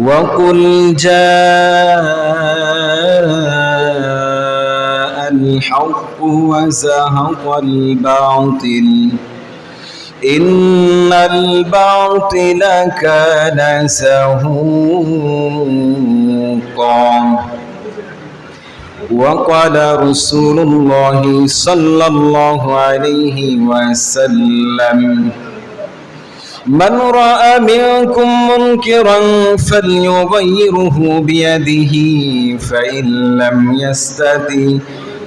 وقل جاء الحق وزهق الباطل إن الباطل كان زهوقا وقال رسول الله صلى الله عليه وسلم من رأى منكم منكرا فليغيره بيده فإن لم يستطع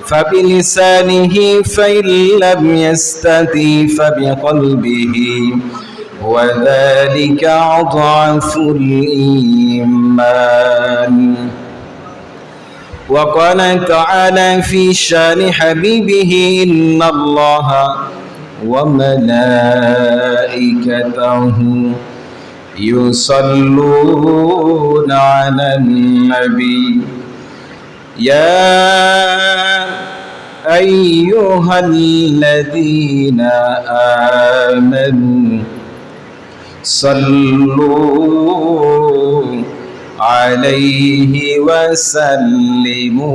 فبلسانه فإن لم يستطع فبقلبه وذلك أضعف الإيمان. وقال تعالى في شان حبيبه إن الله وملائكته يصلون على النبي. يا أيها الذين آمنوا صلوا عليه وسلموا.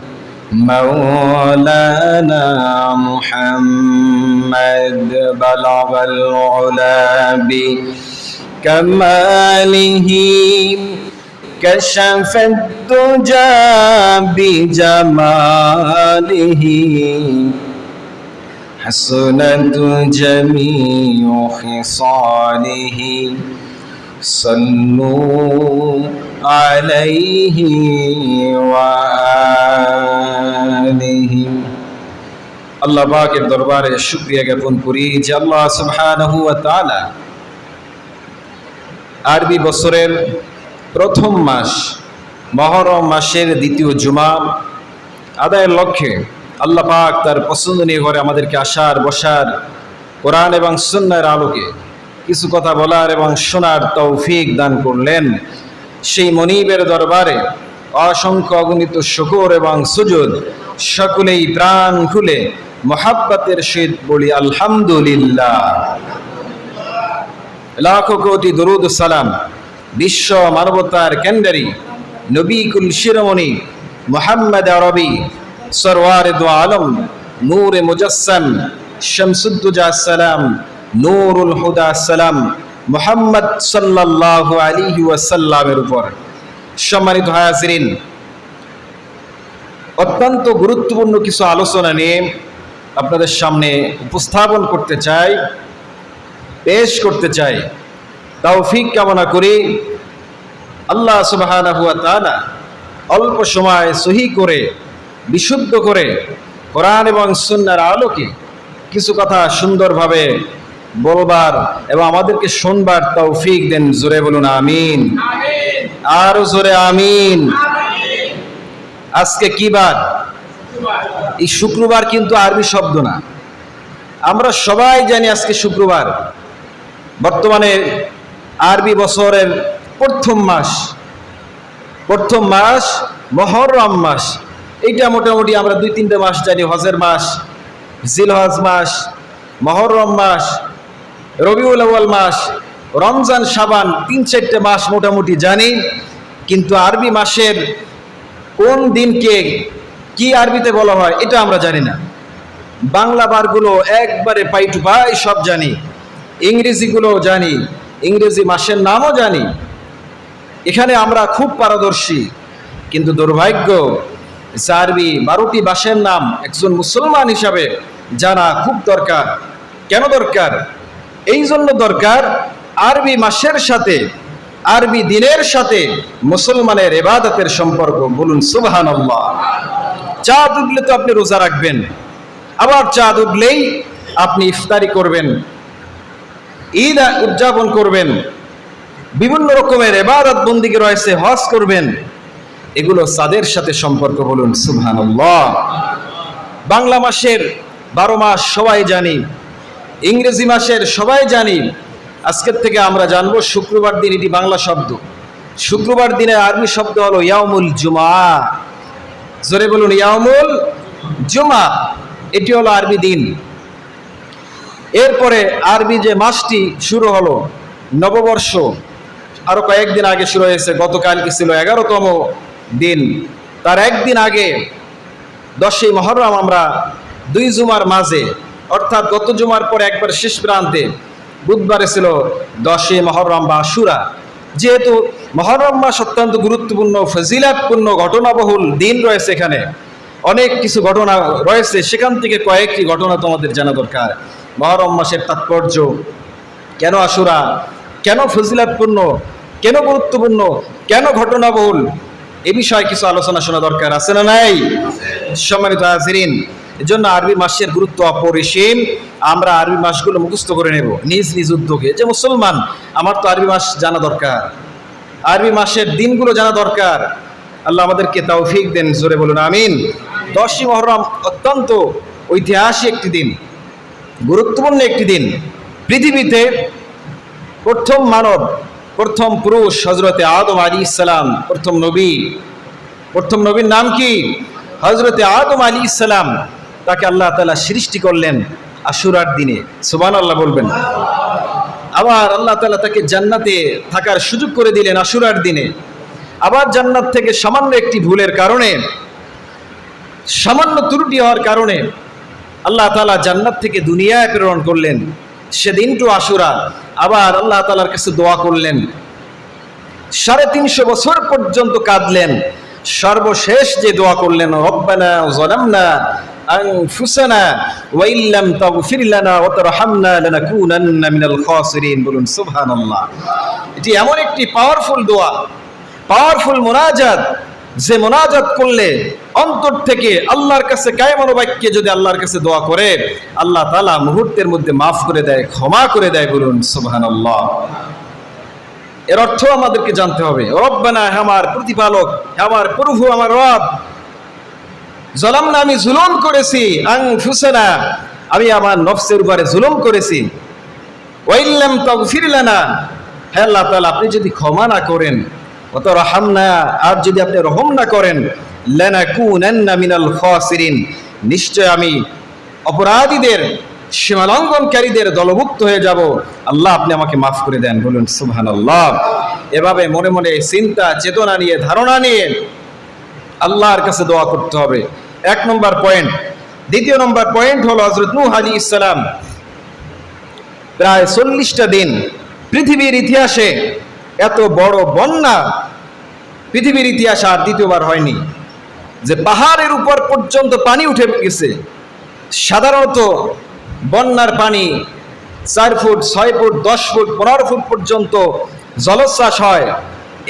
مولانا محمد بلغ العلا بكماله. كشف الدجى بجماله. حسنت جميع خصاله. صلوا عليه وآله আল্লাহ পাকের দরবারে শুক্রিয়া জ্ঞাপন করি যে আল্লাহ সুবহানাহু ওয়া তাআলা আরবি বছরের প্রথম মাস মহরম মাসের দ্বিতীয় জুমা আদায়ের লক্ষ্যে আল্লাহ পাক তার পছন্দনীয় ঘরে আমাদেরকে আসার বসার কোরআন এবং সুন্নার আলোকে কিছু কথা বলার এবং শোনার তৌফিক দান করলেন সেই মনিবের দরবারে অসংখ্য অগণিত শুকর এবং সুজুদ, সকলেই প্রাণ খুলে মোহাব্বতের শীত বলি, আলহামদুলিল্লাহ। লাখো কোটি দরুদ সালাম, বিশ্ব মানবতার কেন্দ্রী নবীকুল শিরোমণি মোহাম্মদ আরবি সরওয়ার দু আলম, নূর মুজাসসাম শামসুদ্দুজা সালাম, নূরুল হুদা সালাম মোহাম্মদ সাল্লাহ আলী ওয়াসাল্লামের উপর। সম্মানিত হায়াসিরিন অত্যন্ত গুরুত্বপূর্ণ কিছু আলোচনা নিয়ে আপনাদের সামনে উপস্থাপন করতে চাই, পেশ করতে চাই। তৌফিক কামনা করি। আল্লাহ তাআলা অল্প সময় সহি করে, বিশুদ্ধ করে, কোরআন এবং সুন্নার আলোকে কিছু কথা সুন্দরভাবে বলবার এবং আমাদেরকে শুনবার তৌফিক দেন, জোরে বলুন, আমিন। আরও জোরে, আমিন। আজকে কি বার? এই শুক্রবার কিন্তু আরবি শব্দ না। আমরা সবাই জানি আজকে শুক্রবার। বর্তমানে আরবি বছরের প্রথম মাস। প্রথম মাস মহরম মাস। এইটা মোটামুটি আমরা দুই তিনটে মাস জানি, হজের মাস, জিলহজ মাস, মহরম মাস। রবিউল আউয়াল মাস, রমজান সাবান তিন চারটে মাস মোটামুটি জানি, কিন্তু আরবি মাসের কোন দিনকে কি আরবিতে বলা হয়, এটা আমরা জানি না। বাংলা বারগুলো একবারে পাই টু পাই সব জানি ইংরেজিগুলোও জানি, ইংরেজি মাসের নামও জানি। এখানে আমরা খুব পারদর্শী, কিন্তু দুর্ভাগ্য আরবি বারোটি ভাষার নাম একজন মুসলমান হিসাবে জানা খুব দরকার। কেন দরকার? এই জন্য দরকার আরবি মাসের সাথে, আরবি দিনের সাথে মুসলমানের এবাদতের সম্পর্ক বলুন সুবহান চাঁদ উঠলে তো আপনি রোজা রাখবেন, আবার চাঁদ উঠলেই আপনি ইফতারি করবেন, ঈদ উদযাপন করবেন, বিভিন্ন রকমের এবাদত বন্দিকে রয়েছে, হজ করবেন, এগুলো চাঁদের সাথে সম্পর্ক বলুন সুবহান বাংলা মাসের বারো মাস সবাই জানি ইংরেজি মাসের সবাই জানি। আজকের থেকে আমরা জানব শুক্রবার দিন এটি বাংলা শব্দ। শুক্রবার দিনে আরবি শব্দ হলো ইয়ামুল জুমা। জোরে বলুন ইয়ামুল জুমা। এটি হলো আরবি দিন। এরপরে আরবি যে মাসটি শুরু হলো, নববর্ষ, আরও কয়েকদিন আগে শুরু হয়েছে গতকাল কি ছিল এগারোতম দিন। তার একদিন আগে, দশই মহরম আমরা দুই জুমার মাঝে অর্থাৎ গত জুমার পর একবার শেষ প্রান্তে বুধবারে ছিল দশই মহরম বা আশুরা। যেহেতু মহরম মাস অত্যন্ত গুরুত্বপূর্ণ, ফজিলাতপূর্ণ, ঘটনাবহুল দিন রয়েছে এখানে। অনেক কিছু ঘটনা রয়েছে, সেখান থেকে কয়েকটি ঘটনা তোমাদের জানা দরকার। মহরম মাসের তাৎপর্য, কেন আশুরা? কেন ফজিলাতপূর্ণ? কেন গুরুত্বপূর্ণ? কেন ঘটনাবহুল? এ বিষয়ে কিছু আলোচনা শোনা দরকার, আছে না নাই? সম্মানিত হাজিরিন এজন্য আরবি মাসের গুরুত্ব অপরিসীম। আমরা আরবি মাসগুলো মুখস্থ করে নেব নিজ নিজ উদ্যোগে। যে মুসলমান, আমার তো আরবি মাস জানা দরকার। আরবি মাসের দিনগুলো জানা দরকার। আল্লাহ আমাদেরকে তৌফিক দেন, জোরে বলুন, আমিন। দশই মহরম অত্যন্ত ঐতিহাসিক একটি দিন, গুরুত্বপূর্ণ একটি দিন। পৃথিবীতে প্রথম মানব, প্রথম পুরুষ হজরতে আদম আলী ইসালাম প্রথম নবী। প্রথম নবীর নাম কি? হজরতে আদম আলী ইসালাম তাকে আল্লাহ তালা সৃষ্টি করলেন আশুরার দিনে। সুবান আল্লাহ বলবেন। আবার আল্লাহ তালা তাকে জান্নাতে থাকার সুযোগ করে দিলেন আশুরার দিনে। আবার জান্নাত থেকে সামান্য একটি ভুলের কারণে, সামান্য ত্রুটি হওয়ার কারণে আল্লাহ তালা জান্নাত থেকে দুনিয়ায় প্রেরণ করলেন। সেদিনটু আশুরা। আবার আল্লাহ তালার কাছে দোয়া করলেন। সাড়ে তিনশো বছর পর্যন্ত কাঁদলেন। সর্বশেষ যে দোয়া করলেন, রব্বানা জলামনা আনফুসানা ওয়া ইল্লাম তাগফির লানা ওয়া তারহামনা লানাকুনান্না মিনাল খাসিরিন বলুন, সুবহানাল্লাহ। এটি এমন একটি পাওয়ারফুল দোয়া পাওয়ারফুল মোনাজাত, যে মোনাজাত করলে অন্তর থেকে আল্লাহর কাছে কায়মানো বাক্যে যদি আল্লাহর কাছে দোয়া করে, আল্লাহ তালা মুহূর্তের মধ্যে মাফ করে দেয়, ক্ষমা করে দেয়, বলুন, সুবহানাল্লাহ। এর অর্থ আমাদেরকে জানতে হবে, রব্বানা, হে আমার প্রতিপালক আমার প্রভু, আমার রব জলাম না, আমি জুলুম করেছি। আং ফুসেনা আমি আমার নফসের উপরে জুলুম করেছি। ওয়াইল্লাম তগফির লানা। হ্যাঁ আল্লাহ তাআলা, আপনি যদি ক্ষমা না করেন অত রহাম না আর যদি আপনি রহম না করেন, লানাকুনান্না মিনাল খাসিরিন। নিশ্চয় আমি অপরাধীদের, সীমালঙ্ঘনকারীদের দলভুক্ত হয়ে যাব। আল্লাহ আপনি আমাকে মাফ করে দেন, বলুন সুবহান আল্লাহ এভাবে মনে মনে চিন্তা, চেতনা নিয়ে, ধারণা নিয়ে আল্লাহর কাছে দোয়া করতে হবে। এক নম্বর পয়েন্ট দ্বিতীয় নম্বর পয়েন্ট হলো হজরত নূহ আলী ইসলাম প্রায় চল্লিশটা দিন পৃথিবীর ইতিহাসে এত বড় বন্যা পৃথিবীর ইতিহাসে আর দ্বিতীয়বার হয়নি। যে পাহাড়ের উপর পর্যন্ত পানি উঠে গেছে, সাধারণত বন্যার পানি চার ফুট, ছয় ফুট, দশ ফুট, পনেরো ফুট পর্যন্ত জলোচ্ছ্বাস হয়,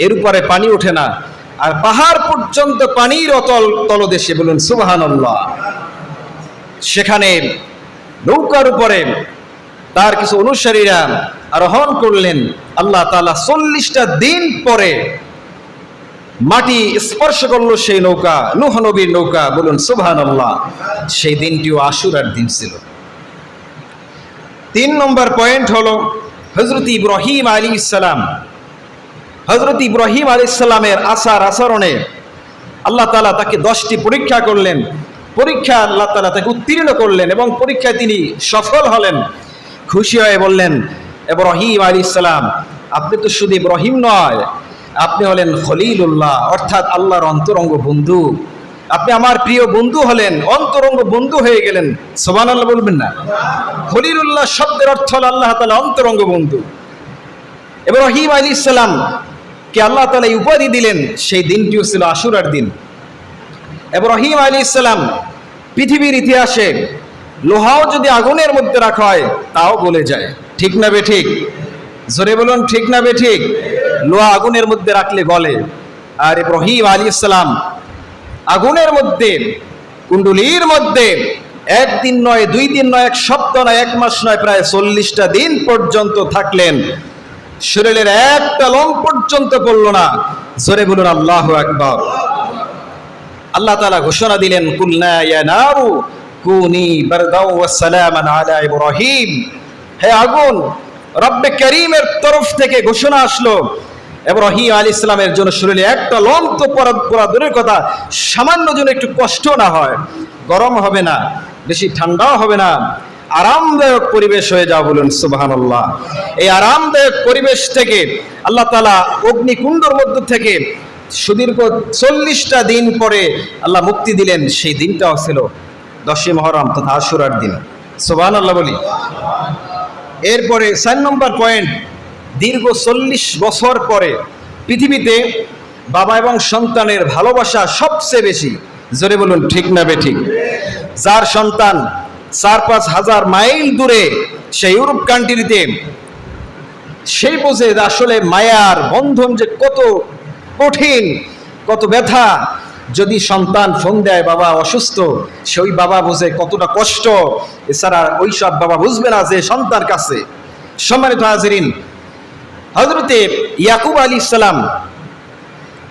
এর উপরে পানি ওঠে না। আর পাহাড় পর্যন্ত পানির অতল তলদেশে বলুন সুবাহান সেখানে নৌকার উপরে তার কিছু অনুসারীরা আরোহণ করলেন। আল্লাহ তাআলা চল্লিশটা দিন পরে মাটি স্পর্শ করল সেই নৌকা, নুহ নবীর নৌকা, বলুন সুবহান সেই দিনটিও আশুরার দিন ছিল। তিন নম্বর পয়েন্ট হলো হজরত ইব্রাহিম আলী ইসলাম হজরত ইব্রাহিম আলী ইসলামের আচার আচরণে আল্লাহ তালা তাকে দশটি পরীক্ষা করলেন। পরীক্ষা আল্লাহ তালা তাকে উত্তীর্ণ করলেন এবং পরীক্ষায় তিনি সফল হলেন। খুশি হয়ে বললেন, ইব্রাহিম আলী ইসলাম আপনি তো শুধু ইব্রাহিম নয়, আপনি হলেন খলিলুল্লাহ, অর্থাৎ আল্লাহর অন্তরঙ্গ বন্ধু। আপনি আমার প্রিয় বন্ধু হলেন, অন্তরঙ্গ বন্ধু হয়ে গেলেন। সোবান আল্লাহ বলবেন না। খলিলুল্লাহ শব্দের অর্থ হল আল্লাহ তালা অন্তরঙ্গ বন্ধু। ইব্রাহিম আলী ইসলাম কে আল্লাহ তালা এই উপাধি দিলেন, সেই দিনটিও ছিল আশুরার দিন। ইব্রাহিম আলী ইসলাম পৃথিবীর ইতিহাসে লোহাও যদি আগুনের মধ্যে রাখা হয়, তাও বলে যায়। ঠিক না বে ঠিক? জোরে বলুন, ঠিক না বে ঠিক? লোহা আগুনের মধ্যে রাখলে গলে। আর ইব্রাহিম আলী ইসলাম আগুনের মধ্যে, কুণ্ডুলির মধ্যে, একদিন নয়, দুই দিন নয়, এক সপ্তাহ নয়, এক মাস নয়, প্রায় চল্লিশটা দিন পর্যন্ত থাকলেন। শরীরের একটা লোম পর্যন্ত পড়ল না। জোরে বলুন, আল্লাহ একবার আল্লাহ তাআলা ঘোষণা দিলেন হে আগুন, রব্বে তরফ থেকে ঘোষণা আসলো ইসলামের জন্য একটা দূরের কথা, সামান্য যেন একটু কষ্ট না হয়, গরম হবে না, বেশি ঠান্ডাও হবে না। আরামদায়ক পরিবেশ হয়ে যাও বলুন, সুবহানাল্লাহ। এই আরামদায়ক পরিবেশ থেকে আল্লাহ তালা অগ্নিকুণ্ডর মধ্য থেকে সুদীর্ঘ চল্লিশটা দিন পরে আল্লাহ মুক্তি দিলেন। সেই দিনটাও ছিল দশই মহরম তথা আশুরার দিন। সোবান আল্লাহ বলি। এরপরে চার নম্বর পয়েন্ট, দীর্ঘ চল্লিশ বছর পরে পৃথিবীতে বাবা এবং সন্তানের ভালোবাসা সবচেয়ে বেশি। জোরে বলুন, ঠিক না বে ঠিক? যার সন্তান চার পাঁচ হাজার মাইল দূরে সেই ইউরোপ কান্ট্রিতে সেই বোঝে আসলে মায়ার বন্ধন যে কত কঠিন, কত ব্যথা। যদি সন্তান ফোন দেয়, বাবা অসুস্থ, সেই বাবা বোঝে কতটা কষ্ট। এছাড়া ওই সব বাবা বুঝবে না যে সন্তান কাছে। সম্মানিত হাজরিন হজরতে ইয়াকুব আলী ইসলাম,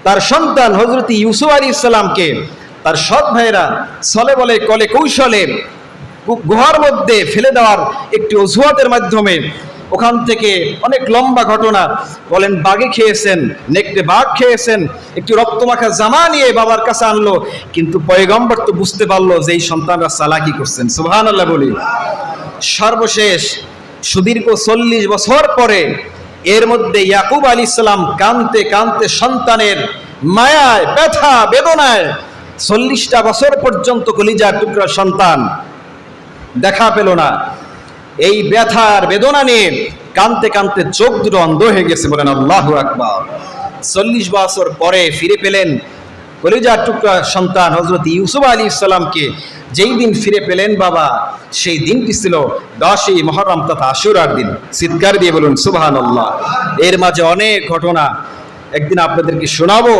তার সন্তান হজরত ইউসুফ আলী ইসলামকে তার সৎ ভাইয়েরা ছলে বলে, কলে কৌশলে গুহার মধ্যে ফেলে দেওয়ার একটি অজুহাতের মাধ্যমে ওখান থেকে অনেক লম্বা ঘটনা। বলেন, বাঘে খেয়েছেন, নেকড়ে বাঘ খেয়েছেন, একটি রক্তমাখা জামা নিয়ে বাবার কাছে আনলো, কিন্তু পয়গম্বর তো বুঝতে পারল যে এই সন্তানরা চালাকি করছেন। সুবহান আল্লাহ বলি। সর্বশেষ সুদীর্ঘ চল্লিশ বছর পরে এর মধ্যে ইয়াকুব আলী ইসলাম কানতে কানতে সন্তানের মায়ায়, ব্যথা, বেদনায় চল্লিশটা বছর পর্যন্ত কলিজার টুকরা সন্তান দেখা পেল না। এই ব্যথার বেদনা নিয়ে কানতে কানতে চোখ দুটো অন্ধ হয়ে গেছে, বলেন আল্লাহ আকবার। চল্লিশ বছর পরে ফিরে পেলেন কলিজার টুকরা সন্তান হজরত ইউসুফ আলী ইসলামকে যেই দিন ফিরে পেলেন বাবা, সেই দিনটি ছিল দশই মহরম তথা আশুরার দিন। চিৎকার দিয়ে বলুন সুবাহান আল্লাহ এর মাঝে অনেক ঘটনা। একদিন আপনাদেরকে শোনাবো।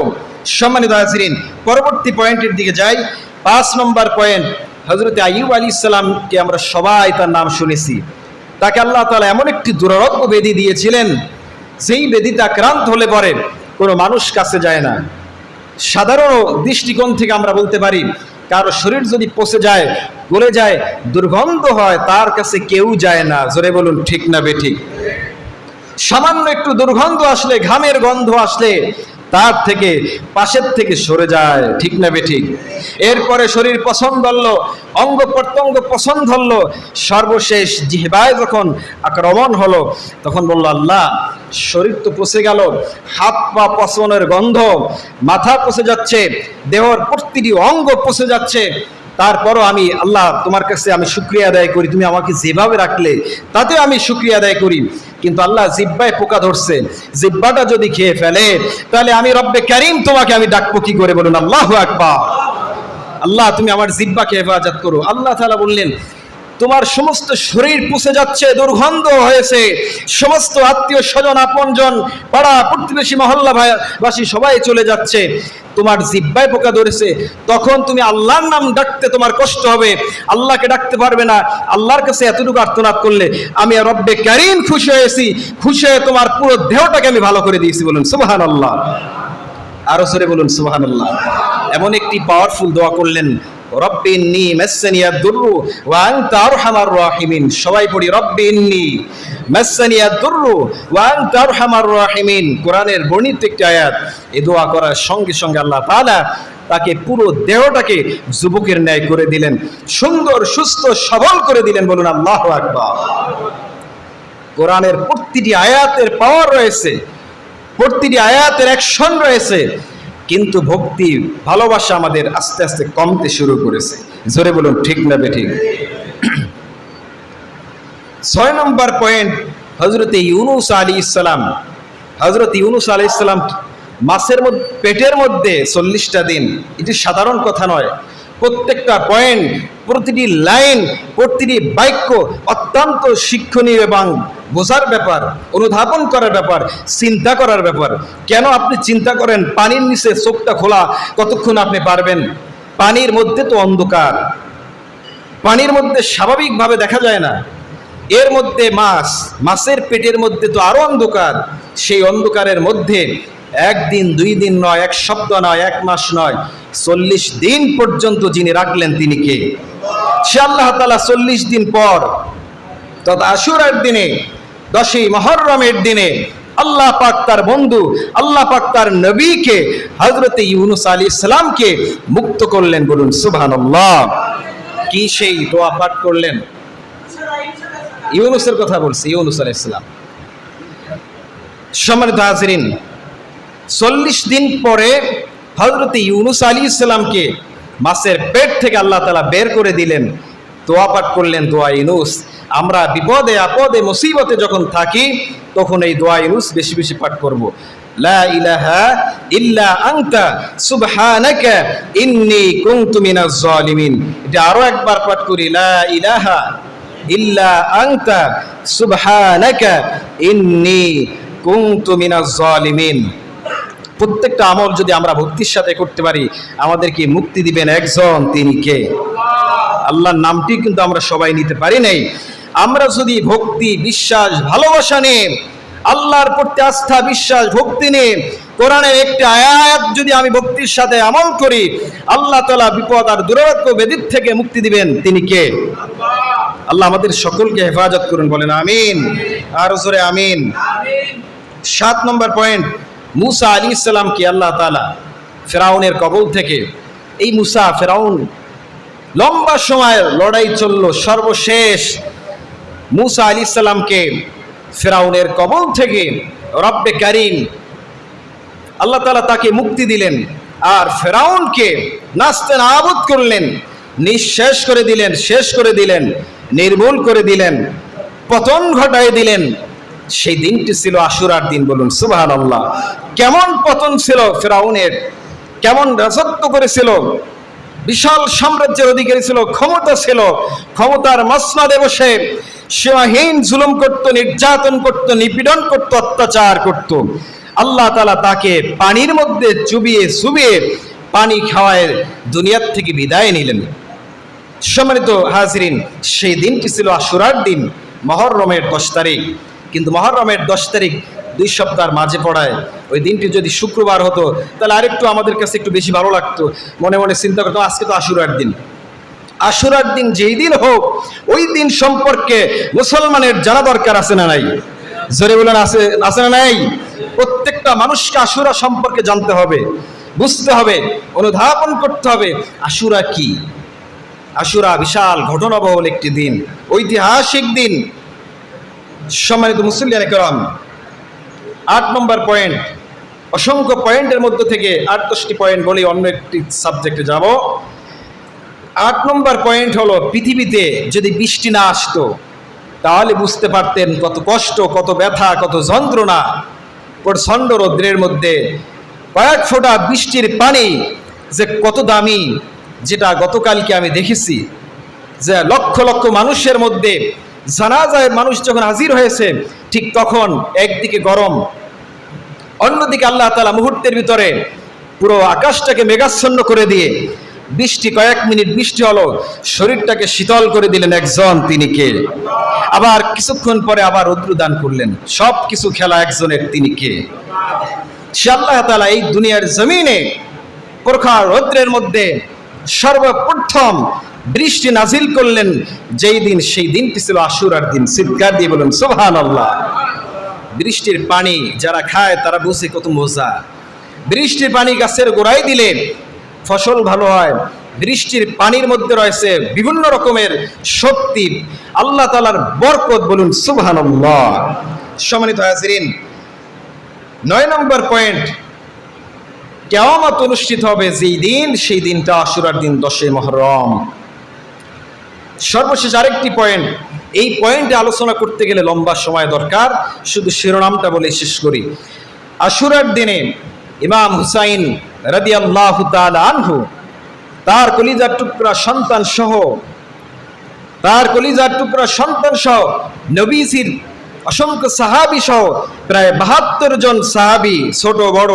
সম্মানিত হাজরিন, পরবর্তী পয়েন্টের দিকে যাই। পাঁচ নম্বর পয়েন্ট হজরত আইয়ুব আলী ইসলামকে আমরা সবাই তার নাম শুনেছি। তাকে আল্লাহ তাআলা এমন একটি দুরারোগ্য বেদি দিয়েছিলেন সেই বেদিতে আক্রান্ত হলে পরে কোনো মানুষ কাছে যায় না। সাধারণ দৃষ্টিকোণ থেকে আমরা বলতে পারি, কারও শরীর যদি পচে যায়, গলে যায়, দুর্গন্ধ হয়, তার কাছে কেউ যায় না। জোরে বলুন, ঠিক না বেঠিক সামান্য একটু দুর্গন্ধ আসলে, ঘামের গন্ধ আসলে তার থেকে পাশের থেকে সরে যায়। ঠিক না বেঠিক এরপরে শরীর পছন্দ হলো, অঙ্গ প্রত্যঙ্গ পছন্দ হলো, সর্বশেষ জিহবায় যখন আক্রমণ হলো, তখন বলল, আল্লাহ, শরীর তো পচে গেল, হাত পা পচনের গন্ধ, মাথা পচে যাচ্ছে, দেহর প্রতিটি অঙ্গ পচে যাচ্ছে। তারপরও আমি আল্লাহ তোমার কাছে আমি শুক্রিয়া আদায় করি, তুমি আমাকে যেভাবে রাখলে তাতে আমি শুক্রিয়া আদায় করি। কিন্তু আল্লাহ জিব্বায় পোকা ধরছে, জিব্বাটা যদি খেয়ে ফেলে, তাহলে আমি রব্বে করিম তোমাকে আমি ডাকবো কি করে বলুন? আল্লাহ আকবার। আল্লাহ, তুমি আমার জিব্বাকে হেফাজত করো। আল্লাহ তালা বললেন তোমার সমস্ত শরীর পুষে যাচ্ছে, দুর্গন্ধ হয়েছে। সমস্ত আত্মীয় স্বজন, আপনজন, পাড়া প্রতিবেশী, মহল্লা ভাইবাসী সবাই চলে যাচ্ছে। তোমার জিব্বায় পোকা ধরেছে। তখন তুমি আল্লাহর নাম ডাকতে তোমার কষ্ট হবে। আল্লাহকে ডাকতে পারবে না। আল্লাহর কাছে এতটুকু আর্তনাদ করলে আমি রব্বে কারিম খুশি হয়েছি। খুশি হয়ে তোমার পুরো দেহটাকে আমি ভালো করে দিয়েছি বলুন সুবাহান আল্লাহ আরও সরে বলুন সুবাহান আল্লাহ এমন একটি পাওয়ারফুল দোয়া করলেন। রব্বি ইন্নি মাসসানিয়া দুররু ওয়া আনতা আরহামার রাহিমিন। সবাই পড়ি, রব্বি ইন্নি মাসসানিয়া দুররু ওয়া আনতা আরহামার রাহিমিন। কোরআনের বর্ণিত একটি আয়াত, এই দোয়া করার সঙ্গে সঙ্গে আল্লাহ তাআলা তাকে পুরো দেহটাকে যুবকের ন্যায় করে দিলেন, সুন্দর, সুস্থ, সবল করে দিলেন বলুন আল্লাহু আকবার। কোরআনের প্রতিটি আয়াতের পাওয়ার রয়েছে, প্রতিটি আয়াতের অ্যাকশন রয়েছে কিন্তু ভক্তি, ভালোবাসা আমাদের আস্তে আস্তে কমতে শুরু করেছে। জোরে বলুন, ঠিক না বেঠিক? ছয় নম্বর পয়েন্ট হজরত ইউনুস আলী ইসলাম হজরত ইউনুস আলী ইসলাম মাসের মধ্যে পেটের মধ্যে চল্লিশটা দিন, এটি সাধারণ কথা নয়। প্রত্যেকটা পয়েন্ট, প্রতিটি লাইন, প্রতিটি বাক্য অত্যন্ত শিক্ষণীয় এবং বোঝার ব্যাপার, অনুধাবন করার ব্যাপার, চিন্তা করার ব্যাপার। কেন আপনি চিন্তা করেন? পানির নিচে চোখটা খোলা, কতক্ষণ আপনি পারবেন? পানির মধ্যে তো অন্ধকার। পানির মধ্যে স্বাভাবিকভাবে দেখা যায় না। এর মধ্যে মাছ, মাছের পেটের মধ্যে তো আরও অন্ধকার। সেই অন্ধকারের মধ্যে একদিন, দুই দিন নয়, এক সপ্তাহ নয়, এক মাস নয়, চল্লিশ দিন পর্যন্ত যিনি রাখলেন তিনি কে? সে আল্লাহ তালা চল্লিশ দিন পর তথা আশুরার দিনে দশই মহরমের দিনে আল্লাহ পাক তার বন্ধু, আল্লাহ পাক তার নবীকে হজরতে ইউনুস আলী ইসলামকে মুক্ত করলেন বলুন সুবহান কি সেই দোয়া পাঠ করলেন? ইউনুসের কথা বলছি, ইউনুস আলাইহিস ইসলাম সম্মানিত হাজরিন, চল্লিশ দিন পরে হজরত ইউনুস আলী ইসলামকে মাসের পেট থেকে আল্লাহ তালা বের করে দিলেন। দোয়া পাঠ করলেন দোয়া ইউনুস। আমরা বিপদে, আপদে, মুসিবতে যখন থাকি, তখন এই দোয়া ইউনুস বেশি বেশি পাঠ করব। লা ইল্লা সুবহানাকা ইন্নী এটা একবার পাঠ করি। লা ইল্লা সুবহানাকা ইন্নী প্রত্যেকটা আমল যদি আমরা ভক্তির সাথে করতে পারি আমাদেরকে মুক্তি দিবেন একজন, তিনি কে? আল্লাহর নামটি কিন্তু আমরা সবাই নিতে পারি নাই। আমরা যদি ভক্তি, বিশ্বাস, ভালোবাসা নিয়ে, আল্লাহর প্রতি আস্থা, বিশ্বাস, ভক্তি নিয়ে কোরআনের একটি আয়াত যদি আমি ভক্তির সাথে আমল করি, আল্লাহ তালা বিপদ আর দুরারোগ্য বেদির থেকে মুক্তি দিবেন। তিনি কে? আল্লাহ আমাদের সকলকে হেফাজত করুন, বলেন আমিন। আর জোরে আমিন। সাত নম্বর পয়েন্ট, মুসা আলী ইসলামকে আল্লাহ তালা ফেরাউনের কবল থেকে। এই মুসা ফেরাউন লম্বা সময় লড়াই চলল, সর্বশেষ মুসা আলী ইসলামকে ফেরাউনের কবল থেকে রব্বে কারিম আল্লাহ তালা তাকে মুক্তি দিলেন আর ফেরাউনকে নাস্তে নাবুদ করলেন, নিঃশেষ করে দিলেন, শেষ করে দিলেন, নির্মূল করে দিলেন, পতন ঘটায় দিলেন। সেই দিনটি ছিল আশুরার দিন বলুন সুবাহান আল্লাহ কেমন পতন ছিল ফেরাউনের? কেমন রাজত্ব করেছিল? বিশাল সাম্রাজ্যের অধিকারী ছিল, ক্ষমতা ছিল, ক্ষমতার মসনাদে বসে সীমাহীন জুলুম করত, নির্যাতন করত, নিপীড়ন করত, অত্যাচার করত। আল্লাহ তালা তাকে পানির মধ্যে চুবিয়ে চুবিয়ে পানি খাওয়ায় দুনিয়ার থেকে বিদায় নিলেন। সম্মানিত হাজরিন, সেই দিনটি ছিল আশুরার দিন, মহরমের দশ তারিখ। কিন্তু মহরমের দশ তারিখ দুই সপ্তাহের মাঝে পড়ায়। ওই দিনটি যদি শুক্রবার হতো, তাহলে আরেকটু আমাদের কাছে একটু বেশি ভালো লাগতো। মনে মনে চিন্তা করতো, আজকে তো আশুরার দিন। আশুরার দিন যেই দিন হোক, ওই দিন সম্পর্কে মুসলমানের জানা দরকার আছে না নাই? জোরে বলেন, আছে আছে না নাই? প্রত্যেকটা মানুষকে আশুরা সম্পর্কে জানতে হবে, বুঝতে হবে, অনুধাবন করতে হবে, আশুরা কি? আশুরা বিশাল ঘটনাবহুল একটি দিন, ঐতিহাসিক দিন। সম্মানিত মুসলিয়ান করম, আট নম্বর পয়েন্ট, অসংখ্য পয়েন্টের মধ্যে থেকে আট দশটি পয়েন্ট বলে অন্য একটি সাবজেক্টে যাব। আট নম্বর পয়েন্ট হলো পৃথিবীতে যদি বৃষ্টি না আসতো, তাহলে বুঝতে পারতেন কত কষ্ট, কত ব্যথা, কত যন্ত্রণা, প্রচণ্ড রৌদ্রের মধ্যে কয়েক ফোঁটা বৃষ্টির পানি যে কত দামি, যেটা গতকালকে আমি দেখেছি, যে লক্ষ লক্ষ মানুষের মধ্যে জানাজায় মানুষ যখন হাজির হয়েছে, ঠিক তখন একদিকে গরম, অন্যদিকে আল্লাহ তালা মুহূর্তের ভিতরে পুরো আকাশটাকে মেঘাচ্ছন্ন করে দিয়ে বৃষ্টি কয়েক মিনিট বৃষ্টি হলো, শরীরটাকে শীতল করে দিলেন একজন তিনি কে? আবার কিছুক্ষণ পরে আবার রৌদ্র দান করলেন সব কিছু খেলা একজনের তিনি কে? সে আল্লাহ তালা এই দুনিয়ার জমিনে প্রখর রৌদ্রের মধ্যে সর্বপ্রথম বৃষ্টি নাজিল করলেন, যেই দিন, সেই দিনটি ছিল আশুরার দিন। সিদ্ধার দিয়ে বলেন সোহান আল্লাহ বৃষ্টির পানি যারা খায় তারা বুঝে কত মজা। বৃষ্টির পানি গাছের গোড়ায় দিলে ফসল ভালো হয়, বৃষ্টির পানির মধ্যে রয়েছে বিভিন্ন রকমের শক্তি। আল্লাহ তালার বরকত বলুন সুবহান সম্মানিত হাজিরিন, নয় নম্বর পয়েন্ট, কেয়ামত অনুষ্ঠিত হবে যেই দিন, সেই দিনটা আশুরার দিন দশে মহরম। সর্বশেষ আরেকটি পয়েন্ট, এই পয়েন্টে আলোচনা করতে গেলে লম্বা সময় দরকার, শুধু শিরোনামটা বলে শেষ করি। আশুরার দিনে ইমাম হুসাইন রাদি আল্লাহ আনহু, তার কলিজার টুকরা সন্তান সহ, তার কলিজার টুকরা সন্তান সহ, নবীজির অসংখ্য সাহাবি সহ, প্রায় বাহাত্তর জন সাহাবি, ছোট, বড়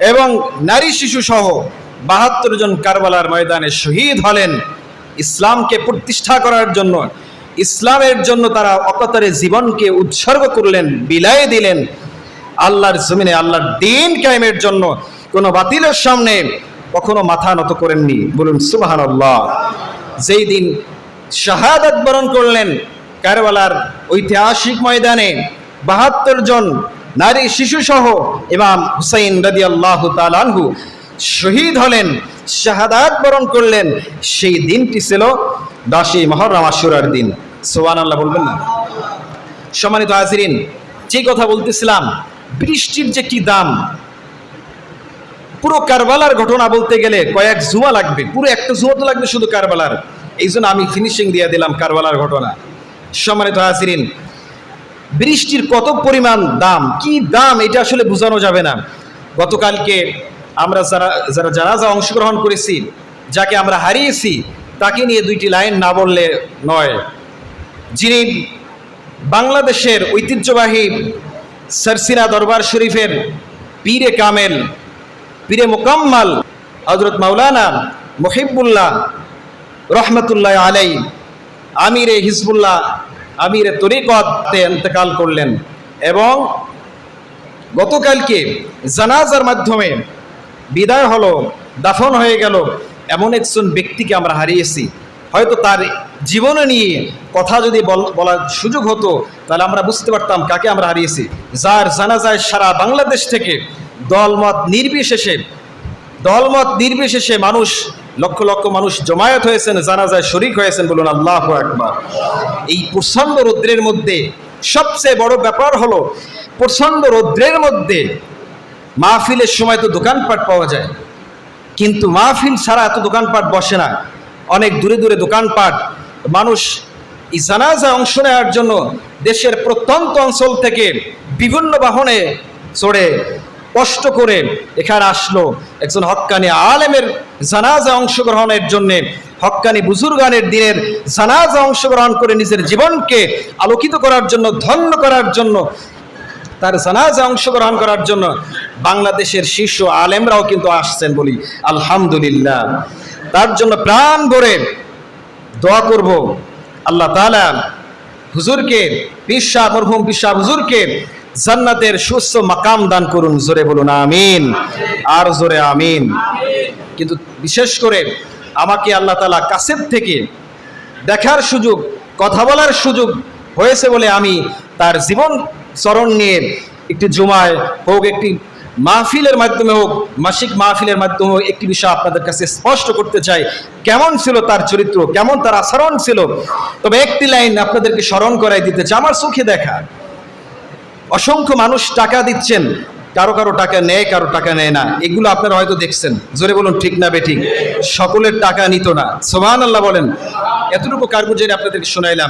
এবং নারী শিশু সহ, বাহাত্তর জন কারবালার ময়দানে শহীদ হলেন। ইসলামকে প্রতিষ্ঠা করার জন্য, ইসলামের জন্য তারা অকতারে জীবনকে উৎসর্গ করলেন, বিলাই দিলেন। আল্লাহর জমিনে আল্লাহর দিন কায়েমের জন্য কোনো বাতিলের সামনে কখনো মাথা নত করেননি। বলুন সুবাহান আল্লাহ যেই দিন শাহাদাত বরণ করলেন কারবালার ঐতিহাসিক ময়দানে বাহাত্তর জন নারী শিশু সহ ইমাম হুসাইন রাদি আল্লাহ তালানহু শহীদ হলেন, শাহাদাত বরণ করলেন। সেই দিনটি ছিল দশই মহরম আশুরার দিন। সোয়ান আল্লাহ বলবেন না। সম্মানিত হাজিরিন, যে কথা বলতেছিলাম, বৃষ্টির যে কি দাম পুরো কারবালার ঘটনা বলতে গেলে কয়েক জুয়া লাগবে। পুরো একটা জুয়া তো লাগবে শুধু কারবালার। এই জন্য আমি ফিনিশিং দিয়ে দিলাম কারবালার ঘটনা। সম্মানিত হাসিরিন বৃষ্টির কত পরিমাণ দাম, কি দাম এটা আসলে বোঝানো যাবে না। গতকালকে আমরা যারা যারা জানাজা অংশগ্রহণ করেছি, যাকে আমরা হারিয়েছি, তাকে নিয়ে দুইটি লাইন না বললে নয়। যিনি বাংলাদেশের ঐতিহ্যবাহী সরসিনা দরবার শরীফের পীরে কামেল পীরে মোকাম্মাল হজরত মাওলানা মহিবুল্লাহ রহমতুল্লাহ আলাই আমিরে হিজবুল্লাহ, আমিরে তরিকতে ইন্তেকাল করলেন এবং গতকালকে জানাজার মাধ্যমে বিদায় হলো, দাফন হয়ে গেল, এমন একজন ব্যক্তিকে আমরা হারিয়েছি। হয়তো তার জীবনে নিয়ে কথা যদি বল- বলার সুযোগ হতো, তাহলে আমরা বুঝতে পারতাম কাকে আমরা হারিয়েছি। যার জানাজায় সারা বাংলাদেশ থেকে দলমত নির্বিশেষে দলমত নির্বিশেষে মানুষ, লক্ষ লক্ষ মানুষ জমায়েত হয়েছেন, জানাজায় শরিক হয়েছেন বলুন আল্লাহ একবার এই প্রচণ্ড রৌদ্রের মধ্যে সবচেয়ে বড় ব্যাপার হলো, প্রচণ্ড রৌদ্রের মধ্যে মাহফিলের সময় তো দোকানপাট পাওয়া যায়। কিন্তু মাহফিল ছাড়া এত দোকানপাট বসে না। অনেক দূরে দূরে দোকানপাট। মানুষ এই জানাজায় অংশ নেওয়ার জন্য দেশের প্রত্যন্ত অঞ্চল থেকে বিভিন্ন বাহনে চড়ে কষ্ট করে এখানে আসলো একজন হক্কানি আলেমের জানাজা অংশগ্রহণের জন্যে। হক্কানি বুজুর্গানের দিনের জানাজা অংশগ্রহণ করে নিজের জীবনকে আলোকিত করার জন্য, ধন্য করার জন্য, তার জানাজা অংশগ্রহণ করার জন্য বাংলাদেশের শীর্ষ আলেমরাও কিন্তু আসছেন বলি, আলহামদুলিল্লাহ। তার জন্য প্রাণ ভরে দোয়া করব আল্লাহ তালা হুজুরকে পিসা মরহুম পিসা হুজুরকে জান্নাতের সুস্থ মাকাম দান করুন, জোরে বলুন, আমিন। আর জোরে আমিন। কিন্তু বিশেষ করে আমাকে আল্লাহ তালা কাছের থেকে দেখার সুযোগ, কথা বলার সুযোগ হয়েছে বলে আমি তার জীবন চরণ নিয়ে একটি জুমায় হোক, একটি মাহফিলের মাধ্যমে হোক, মাসিক মাহফিলের মাধ্যমে হোক, একটি বিষয় আপনাদের কাছে স্পষ্ট করতে চাই। কেমন ছিল তার চরিত্র? কেমন তার আচরণ ছিল? তবে একটি লাইন আপনাদেরকে স্মরণ করাই দিতে চাই, আমার চোখে দেখা। অসংখ্য মানুষ টাকা দিচ্ছেন। কারও কারও টাকা নেয়, কারও টাকা নেয় না। এগুলো আপনারা হয়তো দেখছেন। জোরে বলুন, ঠিক না বেঠিক? সকলের টাকা নিত না। সোভান আল্লাহ বলেন। এতটুকু কারগুজারি আপনাদেরকে শোনাইলাম।